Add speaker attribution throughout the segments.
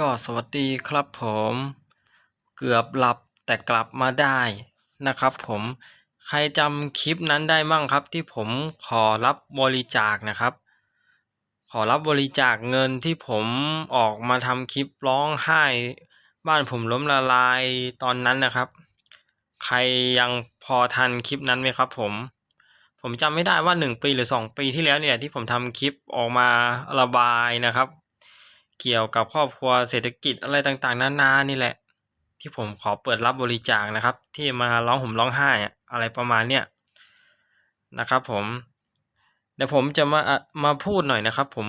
Speaker 1: ก็สวัสดีครับผม เกือบหลับแต่กลับมาได้นะครับผมใครจำคลิปนั้นได้มั่งครับที่ผมขอรับบริจาคนะครับ ขอรับบริจาคเงินที่ผมออกมาทำคลิปร้องไห้ บ้านผมล้มละลายตอนนั้นนะครับ ใครยังพอทันคลิปนั้นไหมครับผม ผมจำไม่ได้ว่าหนึ่งปีหรือสองปีที่แล้วเนี่ยที่ผมทำคลิปออกมาระบายนะครับ เกี่ยวกับครอบครัวเศรษฐกิจอะไรต่างๆ นานานี่แหละ ที่ผมขอเปิดรับบริจาคนะครับ ที่มาร้องห่มร้องไห้อะอะไรประมาณเนี้ยนะครับผมเดี๋ยวผมจะมามาพูดหน่อยนะครับ ผม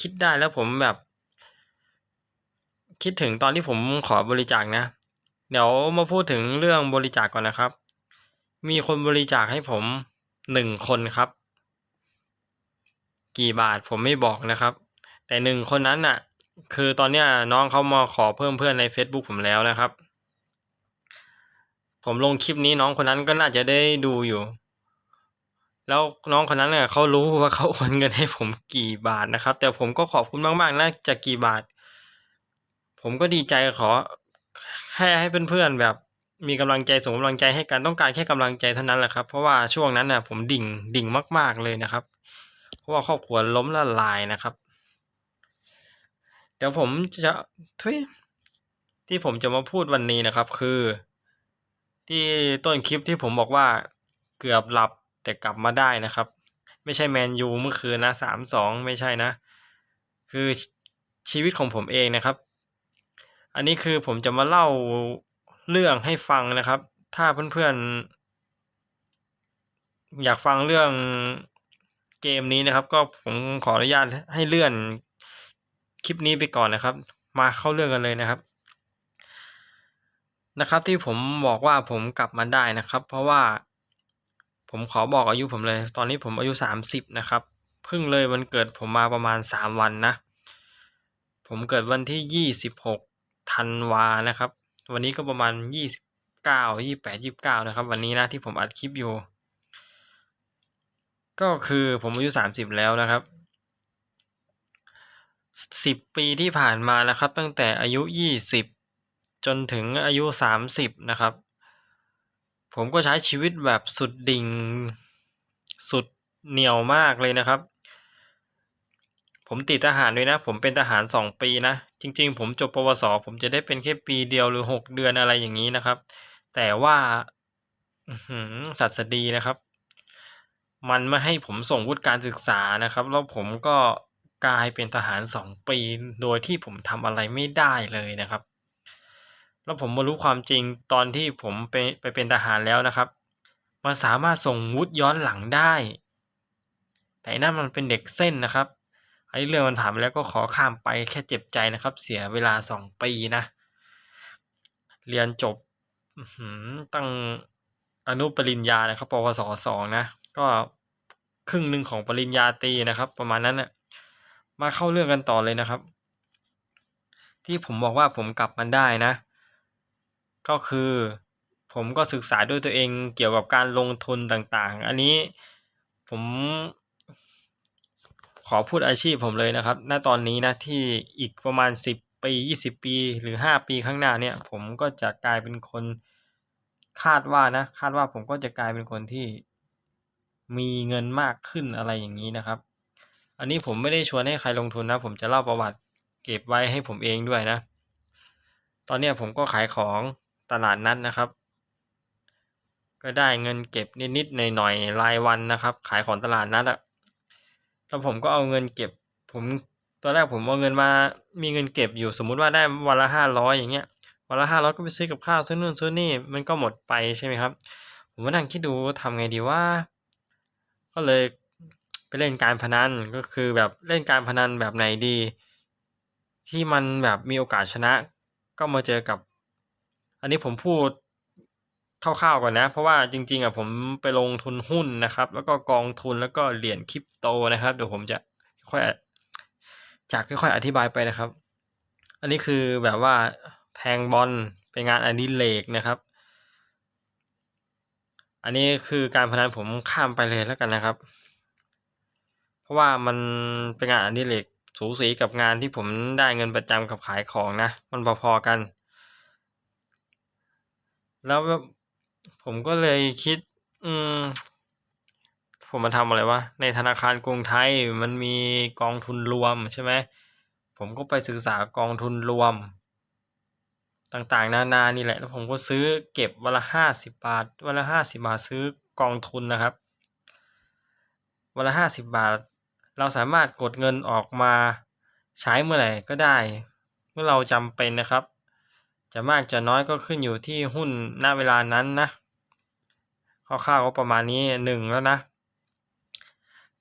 Speaker 1: คิดได้แล้วผมแบบ คิดถึงตอนที่ผมขอบริจาคนะ เดี๋ยวมาพูดถึงเรื่องบริจาคก่อนนะครับ มีคนบริจาคให้ผมหนึ่งคนครับ กี่บาทผมไม่บอกนะครับ แต่หนึ่งคนนั้นน่ะ คือตอนเนี้ยน้องเขามาขอเพิ่มเพื่อนใน Facebook ผมแล้วนะครับ ผมลงคลิปนี้น้องคนนั้นก็น่าจะได้ดูอยู่ แล้วน้องคนนั้นเนี่ยเขารู้ว่าเขาโอนเงินให้ผมกี่บาทนะครับ แต่ผมก็ขอบคุณมากๆนะจะกี่บาท ผมก็ดีใจขอให้ให้เพื่อนๆแบบมีกำลังใจส่งกำลังใจให้กันต้องการแค่กำลังใจเท่านั้นแหละครับ เพราะว่าช่วงนั้นน่ะผมดิ่งดิ่งมาก ๆเลยนะครับ เพราะว่าครอบครัวล้มละลายนะครับ เดี๋ยวผมจะทุยที่ผมจะมาพูดวันนี้นะครับคือ ที่ต้นคลิปที่ผมบอกว่าเกือบหลับแต่กลับมาได้นะครับ ไม่ใช่แมนยูเมื่อคืนนะสามสองไม่ใช่นะ คือชีวิตของผมเองนะครับ อันนี้คือผมจะมาเล่าเรื่องให้ฟังนะครับ ถ้าเพื่อนๆ อยากฟังเรื่องเกมนี้นะครับ ก็ผมขออนุญาตให้เลื่อน คลิปนี้ไปก่อนนะครับ มาเข้าเรื่องกันเลยนะครับ นะครับที่ผมบอกว่าผมกลับมาได้นะครับ เพราะว่าผมขอบอกอายุผมเลย ตอนนี้ผมอายุสามสิบนะครับเพิ่งเลยวันเกิดผมมาประมาณสามวันนะ ผมเกิดวันที่ยี่สิบหกธันวานะครับ วันนี้ก็ประมาณยี่สิบเก้ายี่แปดยี่บเก้านะครับ วันนี้นะที่ผมอัดคลิปอยู่ ก็คือผมอายุสามสิบแล้วนะครับ สิบปีที่ผ่านมานะครับ ตั้งแต่อายุยี่สิบจนถึงอายุสามสิบนะครับ ผมก็ใช้ชีวิตแบบสุดดิ่ง สุดเหนียวมากเลยนะครับ ผมติดทหารด้วยนะ ผมเป็นทหารสองปีนะ จริง ๆ ผมจบปวส ผมจะได้เป็นแค่ปีเดียวหรือหกเดือนอะไรอย่างนี้นะครับ แต่ว่าสัตสดีนะครับ มันไม่ให้ผมส่งวุฒิการศึกษานะครับ แล้วผมก็ กลายเป็นทหารสองปี โดยที่ผมทำอะไรไม่ได้เลยนะครับ แล้วผมมารู้ความจริงตอนที่ผมไปไปเป็นทหารแล้วนะครับ มันสามารถส่งวุฒิย้อนหลังได้ แต่นั่นมันเป็นเด็กเส้นนะครับไอ้เรื่องมันผ่านไปแล้วก็ขอข้ามไปแค่เจ็บใจนะครับ เสียเวลาสองปีนะ เรียนจบตั้งอนุปริญญานะครับปวสสองนะ ก็ครึ่งหนึ่งของปริญญาตรีนะครับ ประมาณนั้นนะ่ะ มาเข้าเรื่องกันต่อเลยนะครับ ที่ผมบอกว่าผมกลับมาได้นะ ก็คือผมก็ศึกษาด้วยตัวเองเกี่ยวกับการลงทุนต่างๆ อันนี้ผมขอพูดอาชีพผมเลยนะครับ ณ ตอนนี้นะที่อีกประมาณ 10 ปี 20 ปี หรือ 5 ปีข้างหน้าเนี่ย ผมก็จะกลายเป็นคนคาดว่านะ คาดว่าผมก็จะกลายเป็นคนที่มีเงินมากขึ้นอะไรอย่างนี้นะครับ อันนี้ผมไม่ได้ชวนให้ใครลงทุนนะ ผมจะเล่าประวัติเก็บไว้ให้ผมเองด้วยนะ ตอนนี้ผมก็ขายของตลาดนัดนนะครับ ก็ได้เงินเก็บนิดๆหน่อยๆรายวันนะครับ ขายของตลาดนัดอะแล้วผมก็เอาเงินเก็บ ผมตอนแรกผมเอาเงินมามีเงินเก็บอยู่สมมุติว่าได้วันละห้าร้อยอย่างเงี้ยวันละห้าร้อยก็ไปซื้อกับข้าวซื้อนู่นซื้อนี่มันก็หมดไปใช่ไหมครับ ผมก็นั่งคิดดูทำไงดีว่า ก็เลย ไปเล่นการพนันก็คือแบบเล่นการพนันแบบไหนดี ที่มันแบบมีโอกาสชนะ ก็มาเจอกับ อันนี้ผมพูดคร่าวๆก่อนนะ เพราะว่าจริงๆอะผมไปลงทุนหุ้นนะครับ แล้วก็กองทุนแล้วก็เหรียญคริปโตนะครับ เดี๋ยวผมจะค่อยจากค่อยๆอธิบายไปนะครับ อันนี้คือแบบว่าแทงบอลเป็นงานอดิเรกนะครับ อันนี้คือการพนันผมข้ามไปเลยแล้วกันนะครับ เพราะว่ามันเป็นงานอดิเรกสูสีกับงานที่ผมได้เงินประจำกับขายของนะ มันพอๆกัน แล้วผมก็เลยคิด อืม ผมมาทำอะไรวะ ในธนาคารกรุงไทยมันมีกองทุนรวมใช่ไหม ผมก็ไปศึกษากองทุนรวม ต่างๆ นานานี่แหละ แล้วผมก็ซื้อเก็บวันละห้าสิบบาท วันละห้าสิบาทซื้อกองทุนนะครับ วันละห้าสิบบาท เราสามารถกดเงินออกมาใช้เมื่อไหร่ก็ได้ เมื่อเราจำเป็นนะครับ จะมากจะน้อยก็ขึ้นอยู่ที่หุ้นณเวลานั้นนะคร่าวๆก็ประมาณนี้หนึ่งแล้วนะ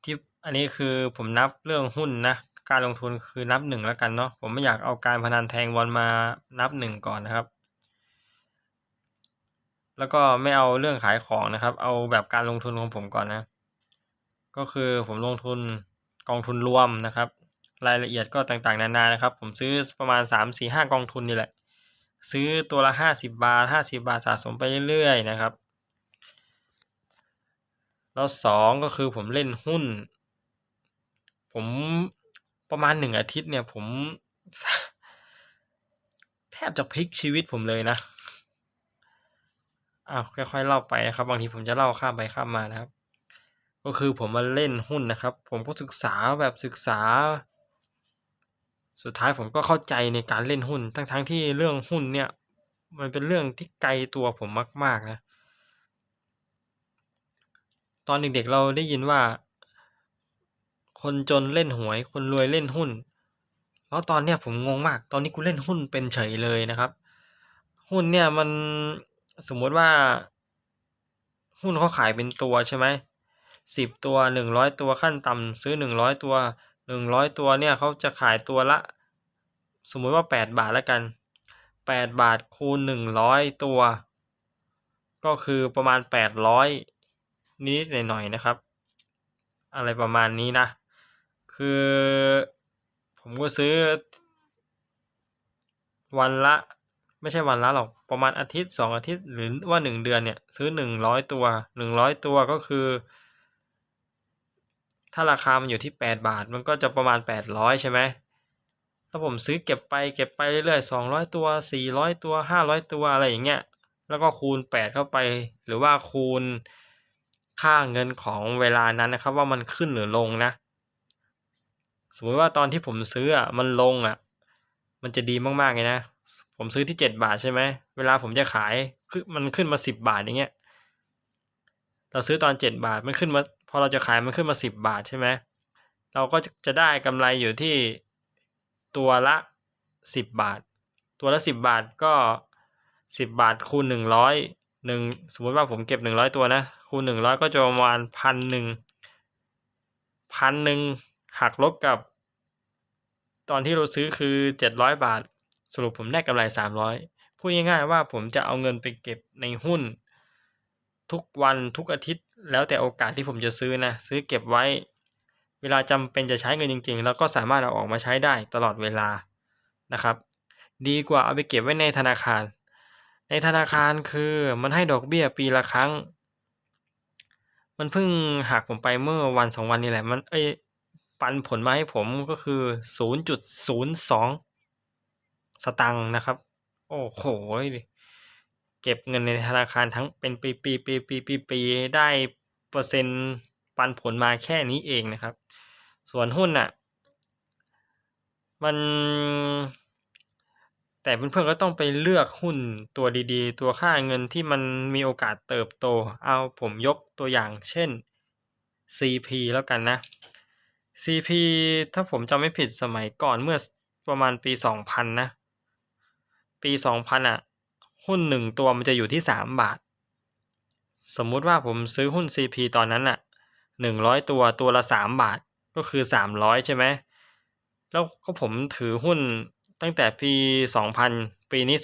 Speaker 1: ที่อันนี้คือผมนับเรื่องหุ้นนะการลงทุนคือนับหนึ่งแล้วกันเนาะผมไม่อยากเอาการพนันแทงบอลมานับหนึ่งก่อนนะครับ แล้วก็ไม่เอาเรื่องขายของนะครับ เอาแบบการลงทุนของผมก่อนนะ ก็คือผมลงทุน กองทุนรวมนะครับ รายละเอียดก็ต่างๆ นานานะครับ ผมซื้อประมาณ 3 4 5 กองทุนนี่แหละ ซื้อตัวละ 50 บาท 50 บาทสะสมไปเรื่อยๆนะครับ แล้วสองก็คือผมเล่นหุ้น ผมประมาณหนึ่งอาทิตย์เนี่ยผม แทบจะพลิกชีวิตผมเลยนะอ้าวค่อยๆเล่าไปนะครับ บางทีผมจะเล่าข้ามไปข้ามมานะครับ ก็คือผมมาเล่นหุ้นนะครับ ผมก็ศึกษาแบบศึกษา สุดท้ายผมก็เข้าใจในการเล่นหุ้น ทั้งๆทที่เรื่องหุ้นเนี่ยมันเป็นเรื่องที่ไกลตัวผมมาก ๆ นะ ตอนเด็กๆเราได้ยินว่า คนจนเล่นหวย คนรวยเล่นหุ้น แล้วตอนเนี้ยผมงงมาก ตอนนี้กูเล่นหุ้นเป็นเฉยเลยนะครับ หุ้นเนี่ยมันสมมติว่า หุ้นเขาขายเป็นตัวใช่ไหม สิบตัวหนึ่งร้อยตัวขั้นต่ำซื้อหนึ่งร้อยตัวหนึ่งร้อยตัวเนี่ยเขาจะขายตัวละ สมมุติว่าแปดบาทแล้วกันแปดบาทคูณหนึ่งร้อยตัว ก็คือประมาณแปดร้อยนิดหน่อยๆนะครับ อะไรประมาณนี้นะ คือ ผมก็ซื้อ วันละไม่ใช่วันละหรอก ประมาณอาทิตย์สองอาทิตย์หรือว่าหนึ่งเดือนเนี่ย ซื้อหนึ่งร้อยตัวหนึ่งร้อยตัวก็คือ ถ้าราคามันอยู่ที่แปดบาท มันก็จะประมาณแปดร้อยใช่ไหมถ้าผมซื้อเก็บไปเก็บไปเรื่อยๆสองร้อยตัวสี่ร้อยตัวห้าร้อยตัวอะไรอย่างเงี้ย แล้วก็คูณแปดเข้าไป หรือว่าคูณค่าเงินของเวลานั้นนะครับ ว่ามันขึ้นหรือลงนะ สมมติว่าตอนที่ผมซื้ออะมันลงอะ มันจะดีมากๆเลยนะ ผมซื้อที่เจ็ดบาทใช่ไหม เวลาผมจะขายคือมันขึ้นมาสิบบาทอย่างเงี้ย เราซื้อตอนเจ็ดบาทมันขึ้นมา อเราจะขายมันขึ้นมาสิบบาทใช่ไหมเราก็จะได้กำไรอยู่ที่ตัวละสิบบาท ตัวละสิบบาทก็สิบบาทคูณหนึ่งร้อยหนึ่งสมมติว่าผมเก็บหนึ่งร้อยตัวนะ คูณหนึ่งร้อยก็จะประมาณพันหนึ่งพันหนึ่งหักลบกับ ตอนที่เราซื้อคือเจ็ดร้อยบาท สรุปผมได้กำไรสามร้อยพูดง่ายๆว่าผมจะเอาเงินไปเก็บในหุ้น ทุกวันทุกอาทิตย์ แล้วแต่โอกาสที่ผมจะซื้อนะ ซื้อเก็บไว้ เวลาจำเป็นจะใช้เงินจริง ๆ แล้วก็สามารถเอาออกมาใช้ได้ตลอดเวลานะครับ ดีกว่าเอาไปเก็บไว้ในธนาคาร ในธนาคารคือมันให้ดอกเบี้ยปีละครั้ง มันเพิ่งหักผมไปเมื่อวันสองวันนี้แหละมันเอ้ยปันผลมาให้ผมก็คือ 0.02 สตังค์นะครับ โอ้โห เก็บเงินในธนาคารทั้งเป็นปีปีปีปีปีปีได้เปอร์เซ็นต์ปันผลมาแค่นี้เองนะครับ ส่วนหุ้นน่ะ มัน แต่เพื่อนๆก็ต้องไปเลือกหุ้นตัวดีๆ ตัวค่าเงินที่มันมีโอกาสเติบโต เอาผมยกตัวอย่างเช่น CP แล้วกันนะ CP ถ้าผมจำไม่ผิดสมัยก่อนเมื่อประมาณปี 2000 นะ ปี 2000 อะ หุ้นหนึ่งตัวมันจะอยู่ที่3บาท สมมุติว่าผมซื้อหุ้น CP ตอนนั้นอะ100ตัวตัวละ3บาทก็คือ300ใช่ไหมแล้วก็ผมถือหุ้นตั้งแต่ปี2000ปีนี้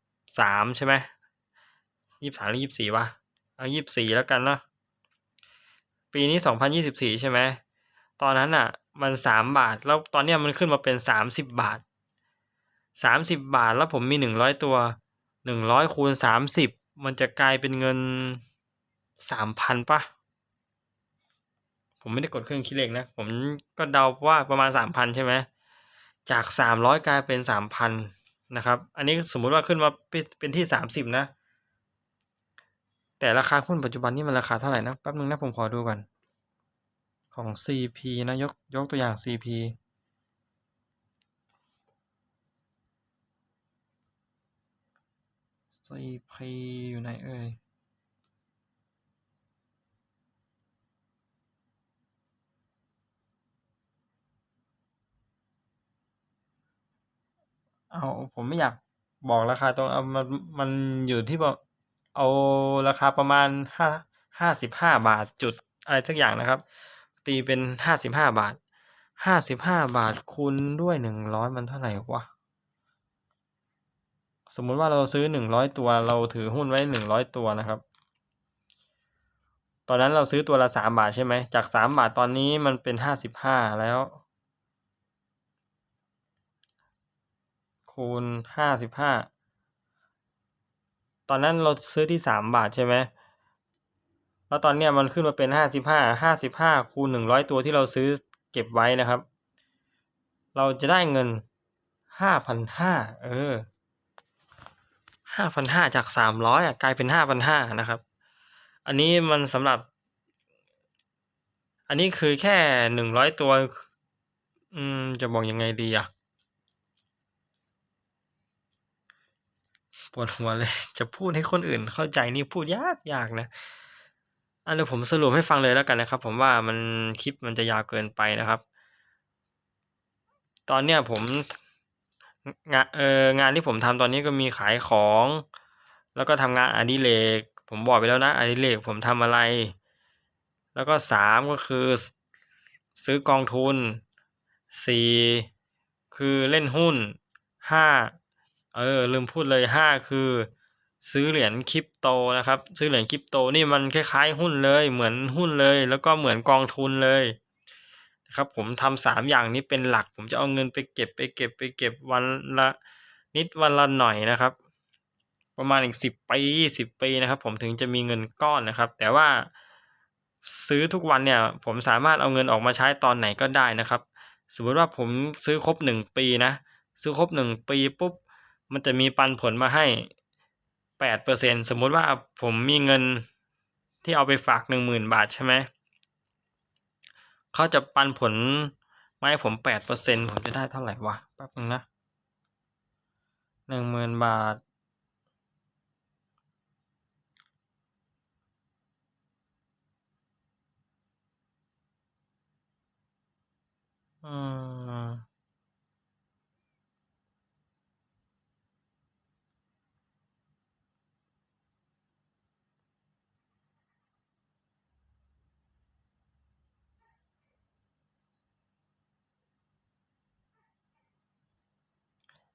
Speaker 1: 2023ใช่ไหม23หรือ24วะเอา24แล้วกันเนาะปีนี้2024ใช่ไหมตอนนั้นอะมัน3บาทแล้วตอนเนี้ยมันขึ้นมาเป็น30บาท30บาทแล้วผมมี100ตัว 100คูณ30มันจะกลายเป็นเงิน3,000ปะผมไม่ได้กดเครื่องคิดเลขนะ ผมก็เดาว่าประมาณสามพันใช่ไหมจากสามร้อยกลายเป็นสามพันนะครับ อันนี้สมมุติว่าขึ้นมาเป็นเป็นที่สามสิบนะ แต่ราคาหุ้นปัจจุบันนี่มันราคาเท่าไหร่นะ แป๊บนึงนะผมขอดูก่อน ของ CP นะ ยกยกตัวอย่าง CP CP อยู่ไหนเอ่ยเอาผมไม่อยากบอกราคาตรงเอามันมันอยู่ที่บอกเอาราคาประมาณห้าห้าสิบห้าบาทจุดอะไรสักอย่างนะครับ ตีเป็นห้าสิบห้าบาทห้าสิบห้าบาทคูณด้วยหนึ่งร้อยมันเท่าไหร่วะ สมมุติว่าเราซื้อหนึ่งร้อยตัว เราถือหุ้นไว้หนึ่งร้อยตัวนะครับ ตอนนั้นเราซื้อตัวละสามบาทใช่ไหม จากสามบาทตอนนี้มันเป็นห้าสิบห้าแล้ว คูณห้าสิบห้าตอนนั้นเราซื้อที่สามบาทใช่ไหมแล้วตอนเนี้ยมันขึ้นมาเป็นห้าสิบห้าห้าสิบห้าคูณหนึ่งร้อยตัวที่เราซื้อเก็บไว้นะครับ เราจะได้เงินห้าพันห้าเออ ห้าพันห้าจากสามร้อยอะกลายเป็นห้าพันห้านะครับ อันนี้มันสำหรับ อันนี้คือแค่หนึ่งร้อยตัว อืม จะบอกยังไงดีอะปวดหัวเลย จะพูดให้คนอื่นเข้าใจนี่พูดยากยากนะ อันเดี๋ยวผมสรุปให้ฟังเลยแล้วกันนะครับ ผมว่ามันคลิปมันจะยาวเกินไปนะครับ ตอนเนี้ยผม งานเอองานที่ผมทำตอนนี้ก็มีขายของ แล้วก็ทำงานอดิเรกผมบอกไปแล้วนะอดิเรกผมทำอะไร แล้วก็สามก็คือซื้อกองทุนสี่คือเล่นหุ้นห้าเออลืมพูดเลยห้าคือซื้อเหรียญคริปโตนะครับ ซื้อเหรียญคริปโตนี่มันคล้ายๆ หุ้นเลย เหมือนหุ้นเลย แล้วก็เหมือนกองทุนเลย ครับผมทำสามอย่างนี้เป็นหลัก ผมจะเอาเงินไปเก็บไปเก็บไปเก็บวันละนิดวันละหน่อยนะครับ ประมาณอีกสิบปียี่สิบปีนะครับ ผมถึงจะมีเงินก้อนนะครับ แต่ว่าซื้อทุกวันเนี่ย ผมสามารถเอาเงินออกมาใช้ตอนไหนก็ได้นะครับ สมมติว่าผมซื้อครบหนึ่งปีนะ ซื้อครบหนึ่งปีปุ๊บมันจะมีปันผลมาให้แปดเปอร์เซ็นสมมติว่าผมมีเงินที่เอาไปฝากหนึ่งหมื่นบาทใช่ไหม เขาจะปันผลมาให้ผมแปดเปอร์เซ็นผมจะได้เท่าไหร่วะแป๊บนึงนะหนึ่งหมื่นบาท อืม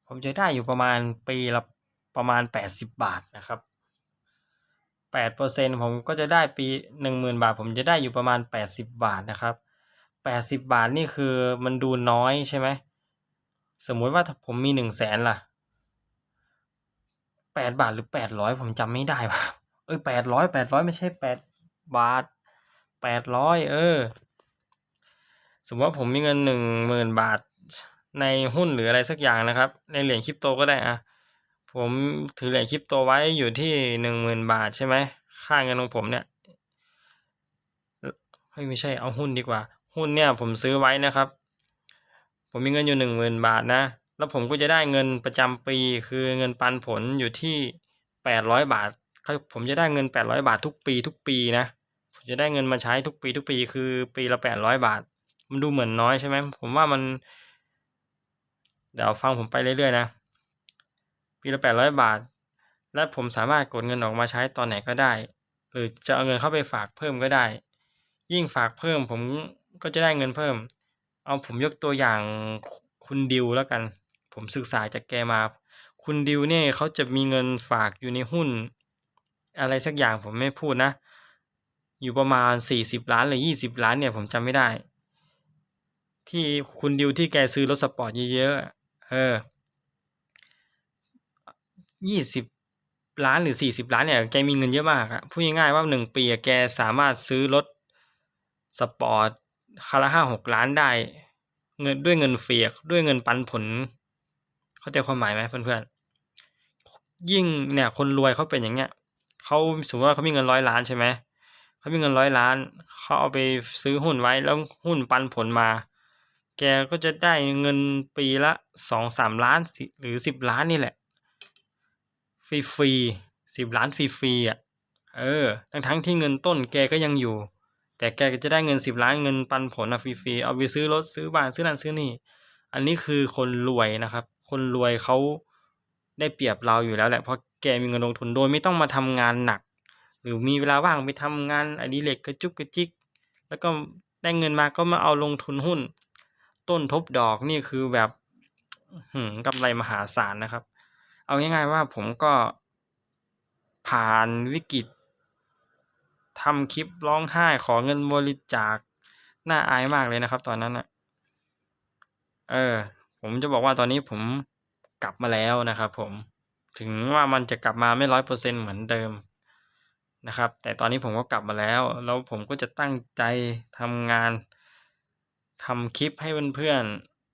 Speaker 1: ผมจะได้อยู่ประมาณปีละประมาณแปดสิบบาทนะครับแปดเปอร์เซ็นผมก็จะได้ปีหนึ่งหมื่นบาท ผมจะได้อยู่ประมาณแปดสิบบาทนะครับแปดสิบบาทนี่คือมันดูน้อยใช่ไหมสมมุติว่าถ้าผมมีหนึ่งแสนล่ะแปดบาทหรือแปดร้อยผมจำไม่ได้ว่ะเอ้ยแปดร้อยแปดร้อยไม่ใช่แปดบาทแปดร้อยเออ สมมติว่าผมมีเงินหนึ่งหมื่นบาท ในหุ้นหรืออะไรสักอย่างนะครับ ในเหรียญคริปโตก็ได้อะผมถือเหรียญคริปโตไว้อยู่ที่หนึ่งหมื่นบาทใช่ไหมค่าเงินของผมเนี่ยเฮ้ยไม่ใช่เอาหุ้นดีกว่า หุ้นเนี่ยผมซื้อไว้นะครับ ผมมีเงินอยู่หนึ่งหมื่นบาทนะ แล้วผมก็จะได้เงินประจำปีคือเงินปันผลอยู่ที่แปดร้อยบาทผมจะได้เงินแปดร้อยบาททุกปีทุกปีนะผมจะได้เงินมาใช้ทุกปีทุกปีคือปีละแปดร้อยบาท มันดูเหมือนน้อยใช่ไหมผมว่ามัน เดี๋ยวฟังผมไปเรื่อยๆนะปีละแปดร้อยบาท และผมสามารถกดเงินออกมาใช้ตอนไหนก็ได้ หรือจะเอาเงินเข้าไปฝากเพิ่มก็ได้ ยิ่งฝากเพิ่มผมก็จะได้เงินเพิ่ม เอาผมยกตัวอย่างคุณดิวแล้วกัน ผมศึกษาจากแกมา คุณดิวเนี่ยเขาจะมีเงินฝากอยู่ในหุ้น อะไรสักอย่างผมไม่พูดนะ อยู่ประมาณสี่สิบล้านหรือยี่สิบล้านเนี่ยผมจำไม่ได้ ที่คุณดิวที่แกซื้อรถสปอร์ตเยอะๆ เออยี่สิบล้านหรือสี่สิบล้านเนี่ยแกมีเงินเยอะมากอะพูดง่ายๆว่าหนึ่งปีแกสามารถซื้อรถสปอร์ตคาละห้าหกล้านได้ เงินด้วยเงินฟรีอะด้วยเงินปันผล เข้าใจความหมายไหมเพื่อนๆ ยิ่งเนี่ยคนรวยเขาเป็นอย่างเงี้ยเขาสมมติว่าเขามีเงินร้อยล้านใช่ไหมเขามีเงินร้อยล้านเขาเอาไปซื้อหุ้นไว้แล้วหุ้นปันผลมา แกก็จะได้เงินปีละสองสามล้านหรือสิบล้านนี่แหละ ฟรีฟรีสิบล้านฟรีฟรีๆอะ เออ ทั้งทั้งที่เงินต้นแกก็ยังอยู่ แต่แกก็จะได้เงินสิบล้านเงินปันผลอะฟรีฟรีๆเอาไปซื้อรถซื้อบ้านซื้อนั่นซื้อนี่ อันนี้คือคนรวยนะครับ คนรวยเขาได้เปรียบเราอยู่แล้วแหละเพราะแกมีเงินลงทุนโดยไม่ต้องมาทำงานหนัก หรือมีเวลาว่างไปทำงานอดิเรกกระจุกกระจิก แล้วก็ได้เงินมาก็มาเอาลงทุนหุ้น ต้นทบดอกนี่คือแบบหืกำไรมหาศาลนะครับ เอาง่ายๆว่าผมก็ผ่านวิกฤตทำคลิปร้องไห้ขอเงินบริจาคน่าอายมากเลยนะครับ ตอนนั้นน่ะเออ ผมจะบอกว่าตอนนี้ผมกลับมาแล้วนะครับ ผมถึงว่ามันจะกลับมาไม่ร้อยเปอร์เซ็นเหมือนเดิมนะครับ แต่ตอนนี้ผมก็กลับมาแล้ว แล้วผมก็จะตั้งใจทำงาน ทำคลิปให้เพื่อน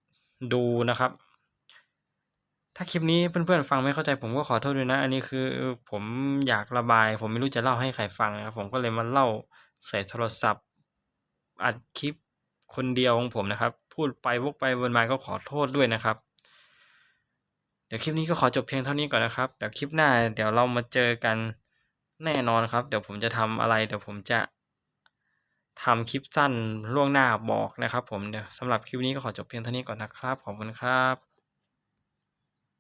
Speaker 1: ๆดูนะครับ ถ้าคลิปนี้เพื่อนๆฟังไม่เข้าใจผมก็ขอโทษด้วยนะ อันนี้คือผมอยากระบาย ผมไม่รู้จะเล่าให้ใครฟังนะครับผมก็เลยมาเล่าใส่โทรศัพท์ อัดคลิปคนเดียวของผมนะครับ พูดไปวกไปวนมาก็ขอโทษด้วยนะครับ เดี๋ยวคลิปนี้ก็ขอจบเพียงเท่านี้ก่อนนะครับเดี๋ยวคลิปหน้าเดี๋ยวเรามาเจอกันแน่นอนครับ เดี๋ยวผมจะทำอะไร เดี๋ยวผมจะ ทำคลิปสั้นล่วงหน้าบอกนะครับผมเดี๋ยวสำหรับคลิปนี้ก็ขอจบเพียงเท่านี้ก่อนนะครับ ขอบคุณครับ